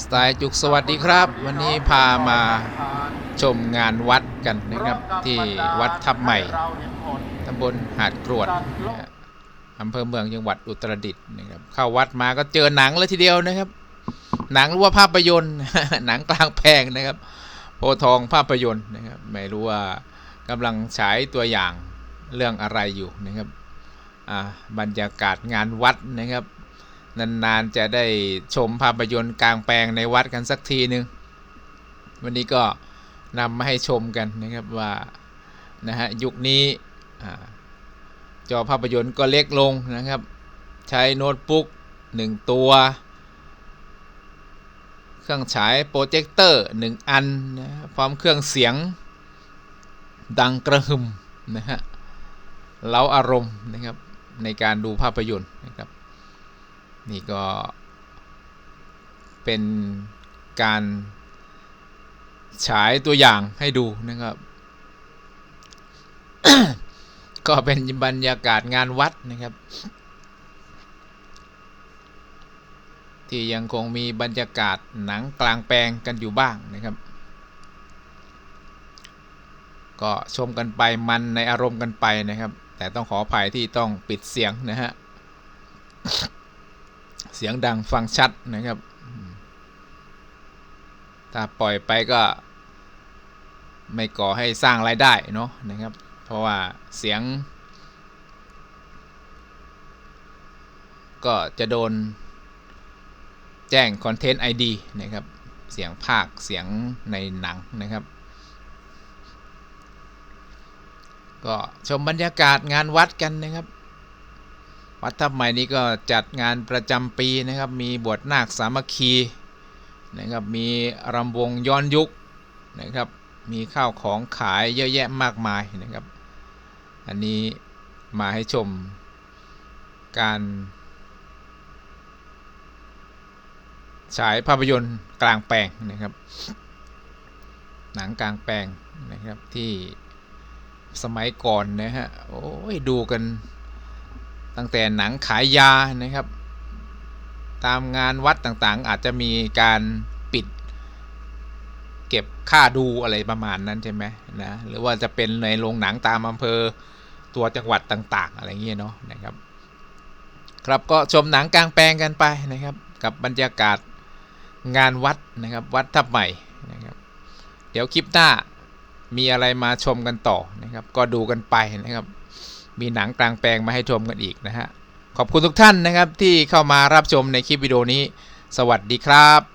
สไตล์จุกสวัสดีครับ วันนี้พามาชมงานวัดกันนะครับ ที่วัดทับใหม่ตำบลหาดกรวดอำเภอเมืองจังหวัดอุตรดิตถ์นะครับเข้าวัดมาก็เจอหนังเลยทีเดียวนะครับ หนังหรือว่าภาพยนตร์หนังกลางแพงนะครับ โพทองภาพยนตร์นะครับ ไม่รู้ว่ากำลังฉายตัวอย่างเรื่องอะไรอยู่นะครับบรรยากาศงานวัดนะครับ นานๆจะได้ชมภาพยนตร์กลางแปลงในวัดกันสักทีหนึ่งวันนี้ก็นำมาให้ชมกันนะครับว่านะฮะยุคนี้จอภาพยนตร์ก็เล็กลงนะครับ ใช้โน้ตบุ๊กหนึ่งตัว เครื่องฉายโปรเจคเตอร์หนึ่งอันนะพร้อมเครื่องเสียงดังกระหึ่มนะฮะเล้าอารมณ์นะครับในการดูภาพยนตร์นะครับ นี่ก็เป็นการฉายตัวอย่างให้ดูนะครับ ก็เป็นบรรยากาศงานวัดนะครับ ที่ยังคงมีบรรยากาศหนังกลางแปลงกันอยู่บ้างนะครับ ก็ชมกันไปมันในอารมณ์กันไปนะครับ แต่ต้องขออภัยที่ต้องปิดเสียงนะฮะ เสียงดังฟังชัดนะครับ ถ้าปล่อยไปก็ไม่ก่อให้สร้างรายได้เนาะนะครับ เพราะว่าเสียง ก็จะโดนแจ้ง Content ID นะครับ เสียงภาคเสียงในหนังนะครับ ก็ชมบรรยากาศงานวัดกันนะครับ วัดทับใหม่นี้ก็จัดงานประจำปีนะครับ มีบวชนาคสามัคคีนะครับ มีรำวงย้อนยุคนะครับ มีข้าวของขายเยอะแยะมากมายนะครับ อันนี้มาให้ชมการฉายภาพยนตร์กลางแปลงนะครับ หนังกลางแปลงนะครับที่สมัยก่อนนะฮะ โอ้ยดูกัน ตั้งแต่หนังขายยานะครับ ตามงานวัดต่างๆ อาจจะมีการปิด เก็บค่าดูอะไรประมาณนั้นใช่ไหมนะหรือว่าจะเป็นในโรงหนังตามอำเภอตัวจังหวัดต่าง ๆ อะไรเงี้ยเนาะนะครับ ครับก็ชมหนังกลางแปลงกันไปนะครับ กับบรรยากาศงานวัดนะครับ วัดทับใหม่นะครับ เดี๋ยวคลิปหน้ามีอะไรมาชมกันต่อนะครับ ก็ดูกันไปนะครับ มีหนังกลางแปลงมาให้ชมกันอีกนะฮะ ขอบคุณทุกท่านนะครับที่เข้ามารับชมในคลิปวิดีโอนี้ สวัสดีครับ